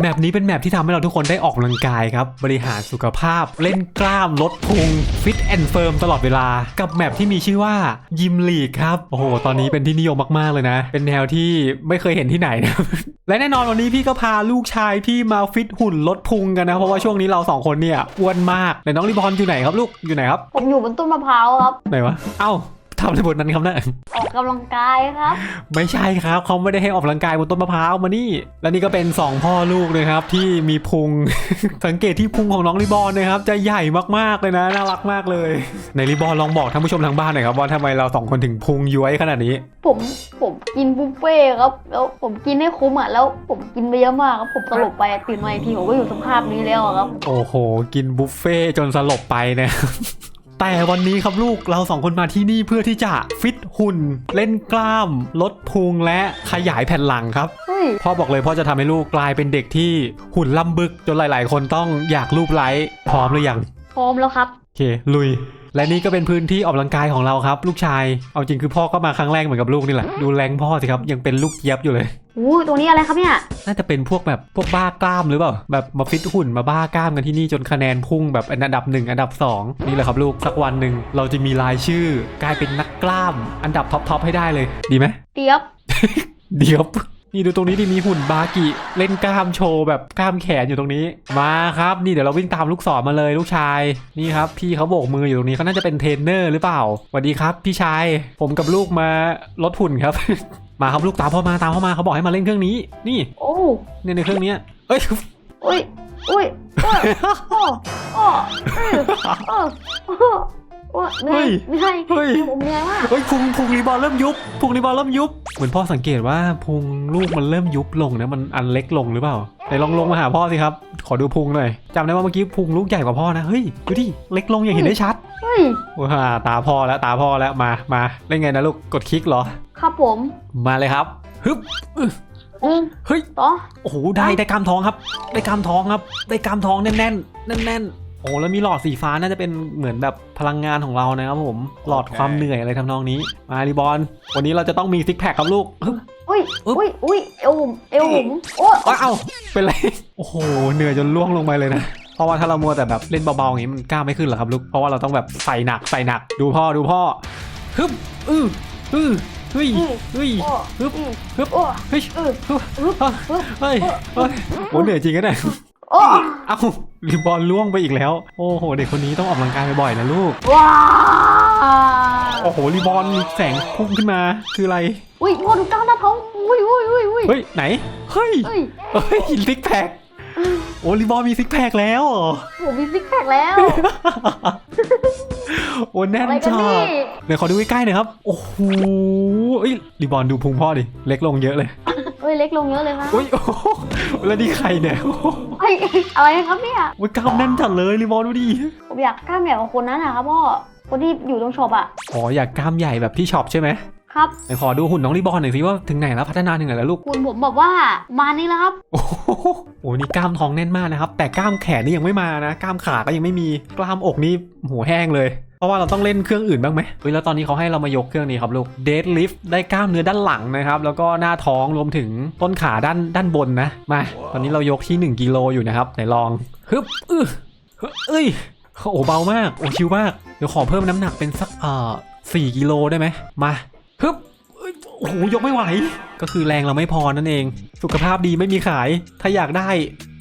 แมปนี้เป็นแมปที่ทำให้เราทุกคนได้ออกกำลังกายครับ บริหารสุขภาพ เล่นกล้ามลดพุงฟิตแอนด์เฟิร์มตลอดเวลา กับแมปที่มีชื่อว่ายิมลีกครับ โอ้โห ตอนนี้เป็นที่นิยมมาก ๆ เลยนะ เป็นแนวที่ไม่เคยเห็นที่ไหนนะและแน่นอนวันนี้พี่ก็พาลูกชายพี่มาฟิตหุ่นลดพุงกันนะ เพราะว่าช่วงนี้เราสองคนเนี่ยอ้วนมากไหนน้องรีบอลอยู่ไหนครับลูกอยู่ไหนครับ ผมอยู่บนต้นมะพร้าวครับ ไหนวะ เอ้า ทำอะไรบนนั้นครับเนะออกกำลังกายครับ ไม่ใช่ครับเขาไม่ได้ให้ออกกำลังกายบนต้นมะพร้าวมานี่ และนี่ก็เป็น 2 พ่อลูกเลยครับ ที่มีพุง สังเกตที่พุงของน้องรีบอลนะครับ จะใหญ่มากๆเลยนะน่ารักมากเลยในรีบอลลองบอกท่านผู้ชมทางบ้านหน่อยครับว่าทำไมเราสองคนถึงพุงย้วยขนาดนี้ ผมผมกินบุฟเฟ่ต์ครับ แล้วผมกินให้คุ้มอะแล้วผมกินไปเยอะมากครับผมสลบไปตื่นมาอีกทีผมก็อยู่สภาพนี้แล้วอะครับ โอ้โห กินบุฟเฟ่ต์จนสลบไปนะ แต่วันนี้ครับลูกเราสองคนมาที่นี่เพื่อที่จะฟิตหุ่น เล่นกล้าม ลดพุงและขยายแผ่นหลังครับเฮ้ยพ่อบอกเลยพ่อจะทำให้ลูกกลายเป็นเด็กที่หุ่นล่ำบึกจนหลาย ๆ คนต้องอยากรูปไล้พร้อมหรือยังพร้อมแล้วครับโอเคลุย และนี่ก็เป็นพื้นที่ออกกำลังกายของเราครับ ลูกชาย เอาจริงคือพ่อก็มาครั้งแรกเหมือนกับลูกนี่แหละ ดูแรงพ่อสิครับ ยังเป็นลูกเย็บอยู่เลย อู้ตรงนี้อะไรครับเนี่ย น่าจะเป็นพวกแบบพวกบ้ากล้ามหรือเปล่า แบบมาฟิตหุ่นมาบ้ากล้ามกันที่นี่จนคะแนนพุ่งแบบอันดับหนึ่งอันดับสองนี่แหละครับลูกสักวันหนึ่งเราจะมีรายชื่อกลายเป็นนักกล้าม อันดับท็อปๆให้ได้เลย ดีไหมเตียบ เดี๋ยว นี่ดูตรงนี้ที่มีหุ่นบากิเล่นกล้ามโชว์แบบกล้ามแขนอยู่ตรงนี้ มาครับนี่เดี๋ยวเราวิ่งตามลูกศรมาเลยลูกชายนี่ครับพี่เขาโบกมืออยู่ตรงนี้เขาน่าจะเป็นเทรนเนอร์หรือเปล่าสวัสดีครับพี่ชายผมกับลูกมาลดหุ่นครับ มาครับลูกตามพ่อมาตามพ่อมาเขาบอกให้มาเล่นเครื่องนี้ นี่โอ้เนี่ยในเครื่องเนี้ยเอ้ยอุ้ยอุ้ยโอ้โอ้โอ้เออ โอ้โอ้โอ้เหนื่อยเหนื่อยเฮ้ย ผมเหนื่อยมากเฮ้ยพุงพุงรีบอลเริ่มยุบพุงรีบอลเริ่มยุบเหมือนพ่อสังเกตว่าพุงลูกมันเริ่มยุบลงนะมันอันเล็กลงหรือเปล่าไหนลองลงมาหาพ่อสิครับ ขอดูพุงหน่อยจำได้ว่าเมื่อกี้พุงลูกใหญ่กว่าพ่อนะเฮ้ยดูดิเล็กลงอย่างเห็นได้ชัดเฮ้ยว้าตาพ่อแล้วตาพ่อแล้วมามาเล่นไงนะลูกกดคลิกเหรอ ครับผมมาเลยครับฮึบหนึ่งเฮ้ยสองโอ้โหได้ได้กล้ามท้องครับ ได้กล้ามท้องครับ ได้กล้ามท้องแน่นๆแน่นๆโอ้แล้วมีหลอดสีฟ้าน่าจะเป็นเหมือนแบบพลังงานของเรานะครับผม หลอดความเหนื่อยอะไรทำนองนี้ มารีบอลวันนี้เราจะต้องมีซิกแพคครับลูกฮึบอุ้ยอึ๊บอุ้ยอุ้ยเอวผมเอวผมโอ้เอ้ยเอ้าเป็นไร โอ้โห เหนื่อยจนล่วงลงไปเลยนะ เพราะว่าถ้าเรามัวแต่แบบเล่นเบาๆอย่างนี้มันกล้ามไม่ขึ้นหรอกครับลูก เพราะว่าเราต้องแบบใส่หนักใส่หนัก ดูพ่อดูพ่อ ฮึบ อืออือเฮ้ยเฮ้ยโอ้ฮึบอืมฮึบโอ้เฮ้ยอือฮึบฮึบฮึบเฮ้ยเฮ้ยโอ้เหนื่อยจริงนะเนี่ยโอ้เอ้ารีบอลล่วงไปอีกแล้ว โอ้โห เด็กคนนี้ต้องออกกำลังกายบ่อยๆนะลูก ว้าโอ้โหรีบอลมีแสงพุ่งขึ้นมา คืออะไร อุ้ยพ่อดูกล้ามหน้าท้องอุ้ยอุ้ยอุ้ยอุ้ยเฮ้ย ไหน เฮ้ย เฮ้ยเฮ้ยซิกแพคโอ้รีบอลมีซิกแพคแล้วเหรอ ผมมีซิกแพคแล้ว โอ้แน่นอะไรกันจันี่ดเดี๋ยวขอดูใกล้ๆหน่อยครับ โอ้โหเอ้ยรีบอลดูพุงพ่อดิ เล็กลงเยอะเลย เฮ้ยเล็กลงเยอะเลยครับอุ้ยโอ้โหแล้วนี่ใครเนี่ยโอ้โหเฮ้ยอะไรครับเนี่ยโอ้ยกล้ามแน่นจัดเลยรีบอลดูดิผมอยากกล้ามใหญ่กว่าคนนั้นนะครับพ่อ คนที่อยู่ตรงช็อปอะอ๋ออยากกล้ามใหญ่แบบที่ช็อปใช่ไหมครับ ไหนขอดูหุ่นน้องรีบอลหน่อยสิว่าถึงไหนแล้วพัฒนาถึงไหนแล้วลูก คุณผมบอกว่ามานี่แล้วครับ โอ้โหโอ้นี่กล้ามท้องแน่นมากนะครับ แต่กล้ามแขนนี่ยังไม่มานะ กล้ามขาก็ยังไม่มี กล้ามอกนี่หัวแห้งเลย เพราะว่าเราต้องเล่นเครื่องอื่นบ้างไหมเฮ้ยแล้วตอนนี้เขาให้เรามายกเครื่องนี้ครับลูก deadlift ได้กล้ามเนื้อด้านหลังนะครับ แล้วก็หน้าท้องรวมถึงต้นขาด้านด้านบนนะ มา ตอนนี้เรายกที่ 1กิโลอยู่นะครับไหนลองฮึบอื้อฮึเอ้ยโอ้เบามากโอ้ชิวมากเดี๋ยวขอเพิ่มน้ำหนักเป็นสักเอ่อสี่กิโลได้ไหมมาฮึบเอ้ยโอ้โหยกไม่ไหว ก็คือแรงเราไม่พอนั่นเอง สุขภาพดีไม่มีขาย ถ้าอยากได้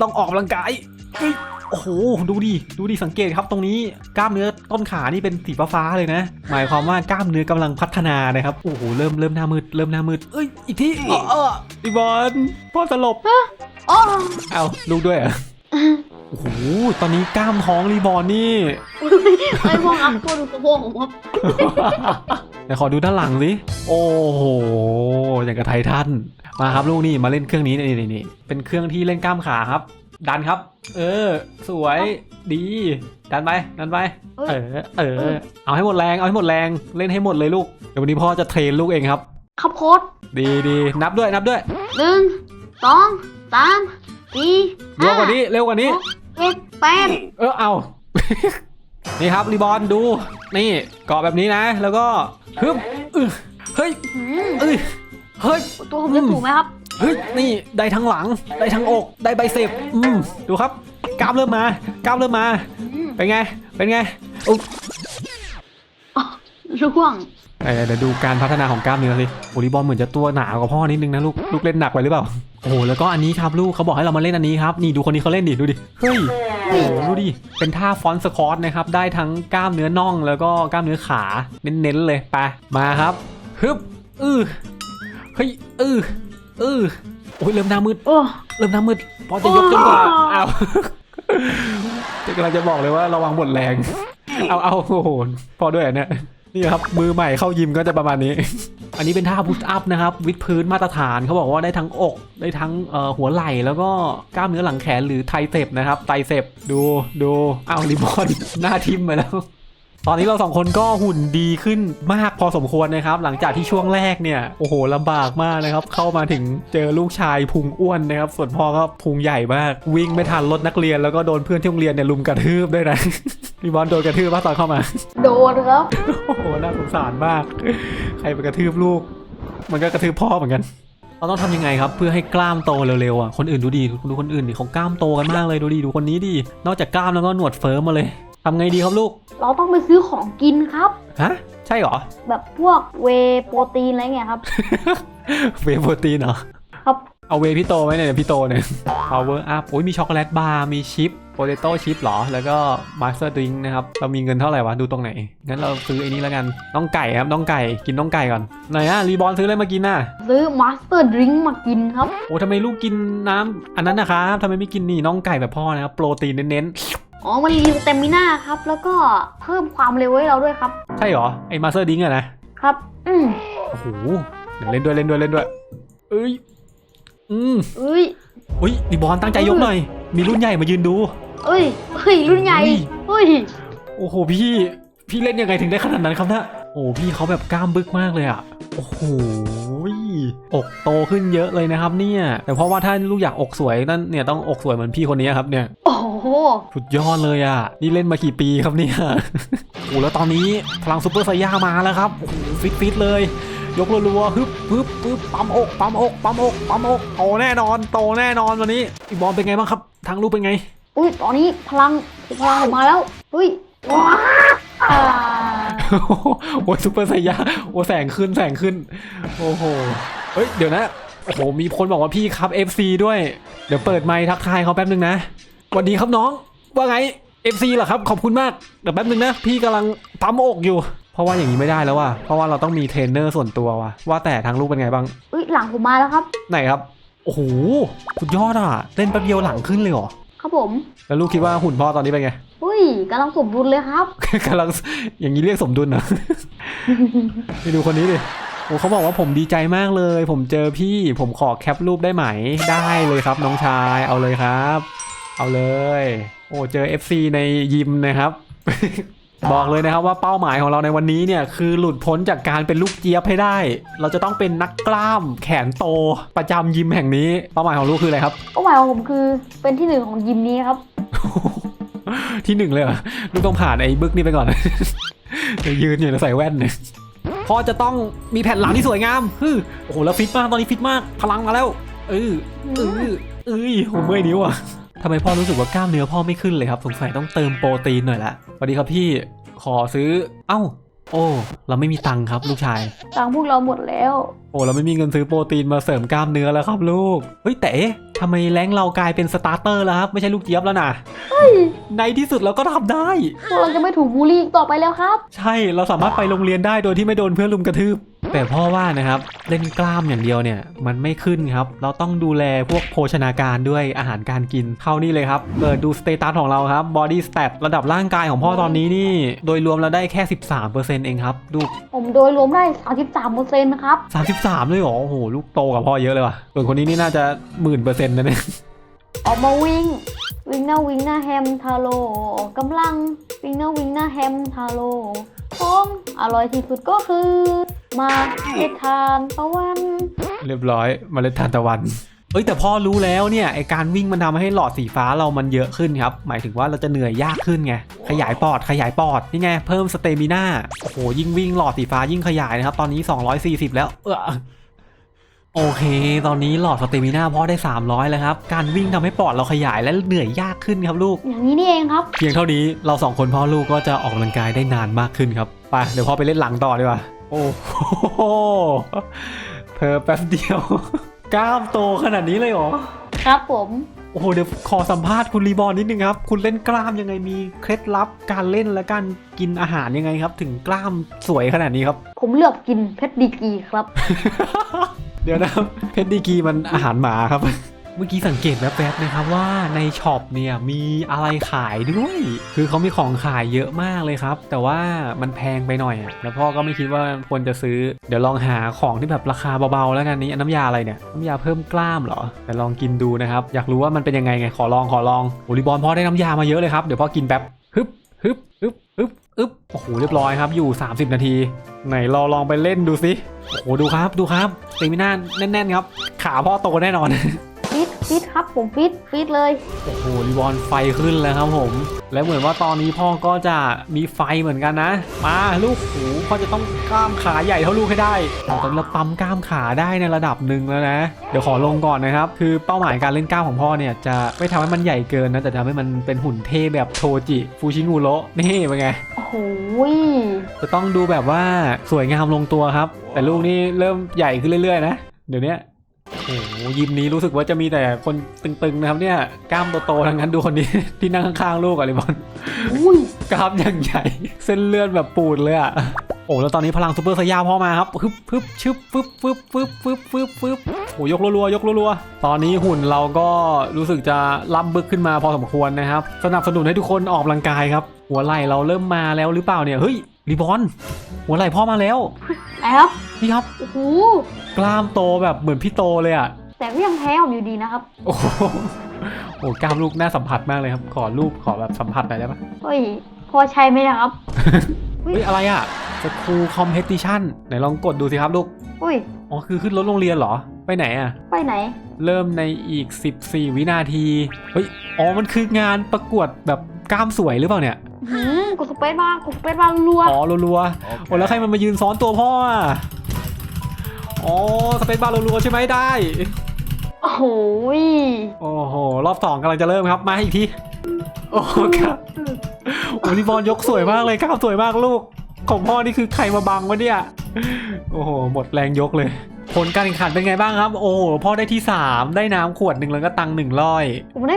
ต้องออกกำลังกายเฮ้ย โอ้โหดูดิดูดิสังเกตครับตรงนี้กล้ามเนื้อต้นขานี่เป็นสีฟ้าๆเลยนะ หมายความว่ากล้ามเนื้อกำลังพัฒนานะครับโอ้โหเริ่มเริ่มหน้ามืดเริ่มหน้ามืดเอ้ยอีกทีเออเอออีบอลพ่อสลบโอ้เอ้าลูกด้วยเหรอะโอ้โหตอนนี้กล้ามท้องรีบอลนี่ไอ้พวกอัพตัวดูสะโพกของผมเดี๋ยวขอดูด้านหลังสิ โอ้โห อย่างกับไททัน มาครับลูกนี่ มาเล่นเครื่องนี้นี่นี่นี่เป็นเครื่องที่เล่นกล้ามขาครับ ดันครับ เออ สวยดี ดันไปดันไปเออ เออ เอาให้หมดแรงเอาให้หมดแรงเล่นให้หมดเลยลูกเดี๋ยววันนี้พ่อจะเทรนลูกเองครับขับโค้ดดีดีนับด้วยนับด้วยหนึ่งสองสามสี่เร็วกว่านี้เร็วกว่านี้เจ็ดแปดเออเอานี่ครับรีบอลดู นี่เกาะแบบนี้นะ แล้วก็ฮึบอึเฮ้ยหืมเอ้ยเฮ้ยตัวผมเล็กถูกไหมครับ เฮ้ยนี่ได้ทั้งหลังได้ทั้งอกได้ไบเซปอืมดูครับกล้ามเริ่มมากล้ามเริ่มมาอืมเป็นไง เป็นไงอุ๊ยร่วงเดี๋ยวเดี๋ยวดูการพัฒนาของกล้ามเนื้อสิโอลิบอลเหมือนจะตัวหนากว่าพ่อนิดนึงนะลูก ลูกเล่นหนักไปหรือเปล่า โอ้โห แล้วก็อันนี้ครับลูกเขาบอกให้เรามาเล่นอันนี้ครับ นี่ดูคนนี้เขาเล่นดิ ดูดิ เฮ้ย โอ้โห ดูดิ เป็นท่าฟอนต์สควอตนะครับ ได้ทั้งกล้ามเนื้อน่องแล้วก็กล้ามเนื้อขา เน้นๆเลย ไป มาครับ ฮึบ อือเฮ้ย อือ อือโอ้ยเริ่มหน้ามืดโอ้ เริ่มหน้ามืดพอจะยกจนกว่าโอ้ อ้าวจะกำลังจะบอกเลยว่าระวังหมดแรง เอาเอาโอ้โหพอด้วยเหรอเนี่ยนี่ครับมือใหม่เข้ายิมก็จะประมาณนี้ อันนี้เป็นท่าพุชอัพนะครับ วิดพื้นมาตรฐานเขาบอกว่าได้ทั้งอกได้ทั้งเอ่อหัวไหล่แล้วก็กล้ามเนื้อหลังแขนหรือไทเซปนะครับไตเซปดูดูอ้าวริบอนหน้าทิมไปแล้ว ตอนนี้เราสองคนก็หุ่นดีขึ้นมากพอสมควรนะครับ หลังจากที่ช่วงแรกเนี่ยโอ้โหลำบากมากนะครับ เข้ามาถึงเจอลูกชายพุงอ้วนนะครับ ส่วนพ่อก็พุงใหญ่มาก วิ่งไม่ทันรถนักเรียนแล้วก็โดนเพื่อนที่โรงเรียนเนี่ยลุมกระทืบด้วยนะพี่บอลโดนกระทืบป่ะตอนเข้ามา โดนครับ โอ้โหน่าสงสารมาก ใครไปกระทืบลูก มันก็กระทืบพ่อเหมือนกันเราต้องทำยังไงครับเพื่อให้กล้ามโตเร็วๆอะคนอื่นดูดีดูคนอื่นดิเขากล้ามโตกันมากเลยดูดีดูคนนี้ดินอกจากกล้ามแล้วก็หนวดเฟิร์มมาเลย ทำไงดีครับลูก เราต้องไปซื้อของกินครับ ฮะ ใช่เหรอ แบบพวกเวย์โปรตีนอะไรเงี้ยครับ เวย์โปรตีนเหรอ ครับ เอาเวย์พี่โตไหมเนี่ยพี่โตเนี่ย power up โอ้ยมีช็อกโกแลตบาร์ มีชิปโปเตโต้ชิปหรอ แล้วก็มาสเตอร์ดริงนะครับ เรามีเงินเท่าไหร่วะ ดูตรงไหน งั้นเราซื้อไอ้นี้แล้วกัน น้องไก่ครับ น้องไก่ กินน้องไก่ก่อน ไหนอะรีบอลซื้ออะไรมากินน่ะ ซื้อมาสเตอร์ดริงก์มากินครับ โอ้ทำไมลูกกินน้ำอันนั้นนะครับทำไมไม่กินนี่น้องไก่แบบพ่อนะครับ โปรตีนเน้น อ๋อ มันรีสเตมิน่าครับ แล้วก็เพิ่มความเร็วให้เราด้วยครับๆใช่เหรอ ไอ้มาสเตอร์ดิงอะนะ ครับ อืมโอ้โหเดี๋ยวเล่นด้วยเล่นด้วยเล่นด้วย เอ้ย อืมเอ้ยอุ้ยรีบอลตั้งใจยกหน่อย มีรุ่นใหญ่มายืนดู เอ้ยเฮ้ย รุ่นใหญ่เฮ้ย โอ้โหพี่ พี่เล่นยังไงถึงได้ขนาดนั้นครับเนะโอ้พี่เขาแบบกล้ามบึกมากเลยอะโอ้โหอกโตขึ้นเยอะเลยนะครับ เนี่ย แต่เพราะว่าถ้าลูกอยากอกสวยนั่นเนี่ยต้องอกสวยเหมือนพี่คนนี้ครับเนี่ย โอ้โห สุดยอดเลยอะ นี่เล่นมากี่ปีครับเนี่ย โอ้แล้วตอนนี้พลังซูเปอร์ไซย่ามาแล้วครับ โอ้โหฟิตฟิตๆเลย ยกรัวๆฮึบฮึบฮึบปั๊มอกปั๊มอกปั๊มอกปั๊มอกโตแน่นอนโตแน่นอนวันนี้อีบอลเป็นไงบ้างครับ ทางลูกเป็นไง อุ้ยตอนนี้พลังพลังออกมาแล้วเฮ้ยว้าอ่าโอ้ยซูเปอร์ไซย่าโอ้แสงขึ้นแสงขึ้น โอ้โหเฮ้ยเดี๋ยวนะโอ้โหมีคนบอกว่าพี่ครับ FC ด้วย เดี๋ยวเปิดไมค์ทักทายเขาแป๊บนึงนะส วัสดีครับน้อง ว่าไง FC เหรอครับ ขอบคุณมากเดี๋ยวแป๊บนึงนะ พี่กำลังปั๊มอกอยู่ เพราะว่าอย่างนี้ไม่ได้แล้วว่ะเพราะว่าเราต้องมีเทรนเนอร์ส่วนตัวว่ะว่าแต่ทางลูกเป็นไงบ้างอุ้ยหลังผมมาแล้วครับ ไหนครับโอ้โหสุดยอดอะเล่นแป๊บเดียวหลังขึ้นเลยเหรอครับผม แล้วลูกคิดว่าหุ่นพ่อตอนนี้เป็นไงอุ้ยกำลังสมบูรณ์เลยครับ กำลังอย่างนี้เรียกสมดุลเหรอไปดูคนนี้ดิโอ้เขาบอกว่าผมดีใจมากเลย ผมเจอพี่ผมขอแคปรูปได้ไหมได้เลยครับ น้องชายเอาเลยครับ เอาเลย โอ้เจอ FC ในยิมนะครับ บอกเลยนะครับว่าเป้าหมายของเราในวันนี้เนี่ยคือหลุดพ้นจากการเป็นลูกเจี๊ยบให้ได้ เราจะต้องเป็นนักกล้ามแขนโตประจำยิมแห่งนี้ เป้าหมายของลูกคืออะไรครับ เป้าหมายของผมคือเป็นที่หนึ่งของยิมนี้ครับ ที่หนึ่งเลยเหรอลูกต้องผ่านไอ้บึกนี่ไปก่อนเดี๋ยวยืนอยู่แล้วใส่แว่นเนี่ยพอจะต้องมีแผ่นหลังที่สวยงามฮึโอ้โหแล้วฟิตมากตอนนี้ฟิตมากพลังมาแล้วเออเออเอ้ยผมเมื่อยนิ้วอะ ทำไมพ่อรู้สึกว่ากล้ามเนื้อพ่อไม่ขึ้นเลยครับ สงสัยต้องเติมโปรตีนหน่อยละสวัสดีครับพี่ขอซื้อ เอ้า โอ้ เราไม่มีตังค์ครับลูกชาย ตังค์พวกเราหมดแล้ว โอ้เราไม่มีเงินซื้อโปรตีนมาเสริมกล้ามเนื้อแล้วครับลูก เฮ้ยแต่เอ๊ะทำไมแรงเรากลายเป็นสตาร์เตอร์แล้วครับ ไม่ใช่ลูกเจี๊ยบแล้วนะในที่สุดเราก็ทำได้ พวกเราจะไม่ถูกบูลลี่อีกต่อไปแล้วครับ ใช่เราสามารถไปโรงเรียนได้โดยที่ไม่โดนเพื่อนลุมกระทืบ แต่พ่อว่านะครับเล่นกล้ามอย่างเดียวเนี่ย มันไม่ขึ้นครับ เราต้องดูแลพวกโภชนาการด้วยอาหารการกินเข้านี่เลยครับเปิดดูสเตตัสของเราครับ body stat ระดับร่างกายของพ่อตอนนี้นี่ โดยรวมเราได้แค่ 13%เองครับดูผมโดยรวมได้ 33เปอร์เซ็นต์นะครับ33เลยเหรอ โอ้โห ลูกโตกับพ่อเยอะเลยว่ะ ส่วนคนนี้นี่น่าจะหมื่นเปอร์เซ็นต์นะเนี่ย ออกมาวิ่ง วิ่งหน้าวิ่งหน้าแฮมทาโร่กำลัง วิ่งหน้าวิ่งหน้าแฮมทาโร่ของอร่อยที่สุดก็คือ มาเฮ็ดทานตะวัน เรียบร้อยเมล็ดทานตะวัน เอ้ยแต่พ่อรู้แล้วเนี่ยไอการวิ่งมันทำให้หลอดสีฟ้าเรามันเยอะขึ้นครับ หมายถึงว่าเราจะเหนื่อยยากขึ้นไง ขยายปอดขยายปอดนี่ไง เพิ่มสเตมิน่าโอ้โหยิ่งวิ่งหลอดสีฟ้ายิ่งขยายนะครับ ตอนนี้ 240 แล้วเออโอเค ตอนนี้หลอดสเตมิน่าพ่อได้ 300 แล้วครับ การวิ่งทำให้ปอดเราขยายและเหนื่อยยากขึ้นครับลูก อย่างนี้นี่เองครับ เพียงเท่านี้เราสองคนพ่อลูกก็จะออกกำลังกายได้นานมากขึ้นครับ ไป เดี๋ยวพ่อไปเล่นหลังต่อดีกว่า โอ้โหเพอแป๊บเดียว กล้ามโตขนาดนี้เลยเหรอ ครับผมโอ้โหเดี๋ยวขอสัมภาษณ์คุณรีบอร์นนิดนึงครับ คุณเล่นกล้ามยังไงมีเคล็ดลับการเล่นและการกินอาหารยังไงครับ ถึงกล้ามสวยขนาดนี้ครับ ผมเลือกกินเพชรดีกรีครับ เดี๋ยวนะครับเพชรดีกรีมันอาหารหมาครับ เมื่อกี้สังเกตแวบๆนะครับว่าในช็อปเนี่ยมีอะไรขายด้วย คือเขามีของขายเยอะมากเลยครับ แต่ว่ามันแพงไปหน่อยอะแล้วพ่อก็ไม่คิดว่าควรจะซื้อ เดี๋ยวลองหาของที่แบบราคาเบาๆแล้วกันนี้น้ำยาอะไรเนี่ย น้ำยาเพิ่มกล้ามเหรอแต่ลองกินดูนะครับ อยากรู้ว่ามันเป็นยังไงไง ขอลองขอลองโอลิบอลพ่อได้น้ำยามาเยอะเลยครับ เดี๋ยวพ่อกินแป๊บฮึบฮึบฮึบฮึบฮึบโอ้โหเรียบร้อยครับอยู่ 30 นาที ไหนเราลองไปเล่นดูสิโอ้โหดูครับดูครับสเตมิน่าแน่นๆครับขาพ่อโตแน่นอน ฟิตฟิตครับผมฟิตฟิตเลย โอ้โหรีวอนไฟขึ้นแล้วครับผม และเหมือนว่าตอนนี้พ่อก็จะมีไฟเหมือนกันนะ มาลูกหูพ่อจะต้องกล้ามขาใหญ่เท่าลูกให้ได้ตอนนี้เราปั๊มกล้ามขาได้ในระดับหนึ่งแล้วนะ เดี๋ยวขอลงก่อนนะครับ คือเป้าหมายการเล่นกล้ามของพ่อเนี่ยจะไม่ทำให้มันใหญ่เกินนะแต่ทำให้มันเป็นหุ่นเท่แบบโทจิฟูชิงูโระนี่เป็นไงโอ้โหจะต้องดูแบบว่าสวยงามลงตัวครับ แต่ลูกนี่เริ่มใหญ่ขึ้นเรื่อยๆ นะเดี๋ยวเนี้ย โอ้โหยิมนี้รู้สึกว่าจะมีแต่คนตึงๆนะครับเนี่ยกล้ามโตๆทั้งนั้นดูคนนี้ ที่นั่งข้างๆลูกอะลิบอลอุ้ยกล้ามอย่างใหญ่ เส้นเลือดแบบปูดเลยอะโอ้แล้วตอนนี้พลังซูเปอร์สยามพ่อมาครับปึ๊บปึ๊บชึบปึ๊บปึ๊บปึ๊บปึ๊บปึ๊บปึ๊บโอ้ยกรัวๆยกรัวๆตอนนี้หุ่นเราก็รู้สึกจะล่ำบึกขึ้นมาพอสมควรนะครับ สนับสนุนให้ทุกคนออกกำลังกายครับ หัวไหล่เราเริ่มมาแล้วหรือเปล่าเนี่ยเฮ้ย รีบอลหัวไหล่พ่อมาแล้วไหนครับนี่ครับโอ้โหกล้ามโตแบบเหมือนพี่โตเลยอะแต่ก็ยังแพ้ผมอยู่ดีนะครับ โอ้โหโอ้กล้ามลูกน่าสัมผัสมากเลยครับ ขอรูปขอแบบสัมผัสหน่อยได้ปะเฮ้ยพอใช้ไหมนะครับเฮ้ยอะไรอะสคูคอมเพติชันไหนลองกดดูสิครับลูกอุ้ยอ๋อคือขึ้นรถโรงเรียนเหรอ ไปไหนอะ ไปไหน เริ่มในอีก 14 วินาที เฮ้ย อ๋อ มันคืองานประกวดแบบกล้ามสวยหรือเปล่าเนี่ย หืมกดสเปซบาร์กดสเปซบาร์รัวอ๋อรัวๆโอ้แล้วใครมันมายืนซ้อนตัวพ่ออะอ๋อสเปซบาร์รัวๆใช่ไหมได้โอ้โหยโอ้โหรอบสองกำลังจะเริ่มครับมาอีกทีโอ้ครับโอ้นี่บอลยกสวยมากเลยกล้ามสวยมากลูก ของพ่อนี่คือใครมาบังวะเนี่ย โอ้โห หมดแรงยกเลย ผลการแข่งขันเป็นไงบ้างครับ โอ้โห พ่อได้ที่ 3 ได้น้ำขวดหนึ่งแล้วก็ตังค์หนึ่งร้อยผมได้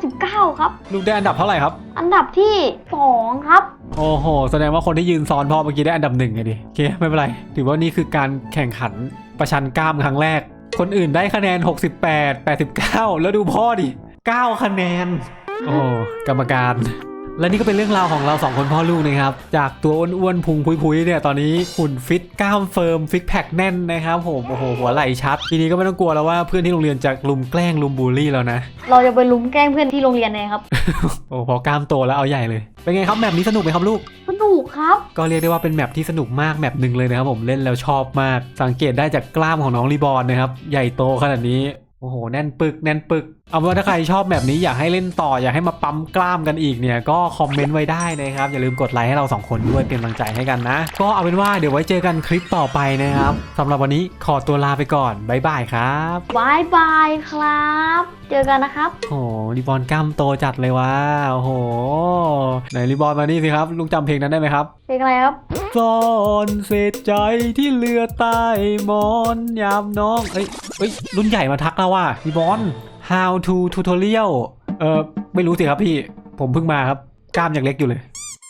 859 ครับ ลูกได้อันดับเท่าไหร่ครับ อันดับที่ 2 ครับ โอ้โห แสดงว่าคนที่ยืนซ้อนพ่อเมื่อกี้ได้อันดับหนึ่งไงดิโอเคไม่เป็นไร ถือว่านี่คือการแข่งขันประชันกล้ามครั้งแรก คนอื่นได้คะแนน 68 89 แล้วดูพ่อดิ 9 คะแนน โอ้กรรมการ และนี่ก็เป็นเรื่องราวของเราสองคนพ่อลูกนะครับ จากตัวอ้วนๆพุงพุยๆเนี่ยตอนนี้หุ่นฟิตกล้ามเฟิร์มฟิกแพคแน่นนะครับผมโอ้โหหัวไหล่ชัด ทีนี้ก็ไม่ต้องกลัวแล้วว่าเพื่อนที่โรงเรียนจะลุมแกล้งลุมบูลลี่แล้วนะ เราจะไปลุมแกล้งเพื่อนที่โรงเรียนเองครับ โอ้พอกล้ามโตแล้วเอาใหญ่เลย เป็นไงครับแมปนี้สนุกไหมครับลูก สนุกครับ ก็เรียกได้ว่าเป็นแมปที่สนุกมากแมปหนึ่งเลยนะครับผมเล่นแล้วชอบมาก สังเกตได้จากกล้ามของน้องรีบอร์นนะครับใหญ่โตขนาดนี้โอ้โหแน่นปึกแน่นปึก เอาเป็นว่าถ้าใครชอบแบบนี้อยากให้เล่นต่ออยากให้มาปั๊มกล้ามกันอีกเนี่ยก็คอมเมนต์ไว้ได้นะครับ อย่าลืมกดไลค์ให้เราสองคนด้วยเป็นกำลังใจให้กันนะ ก็เอาเป็นว่าเดี๋ยวไว้เจอกันคลิปต่อไปนะครับสำหรับวันนี้ขอตัวลาไปก่อนบ๊ายบายครับบายบายครับ เจอกันนะครับ โอ้โหรีบอร์นกล้ามโตจัดเลยว่ะโอ้โหไหนรีบอร์นมานี่สิครับลุงจำเพลงนั้นได้ไหมครับเป็นอะไรครับซ่อนเศษใจที่เหลือใต้หมอนยามน้องเอ้ยเอ้ยรุ่นใหญ่มาทักแล้วว่ะพี่บอล how to tutorial เออไม่รู้สิครับพี่ ผมเพิ่งมาครับ กล้ามยังเล็กอยู่เลย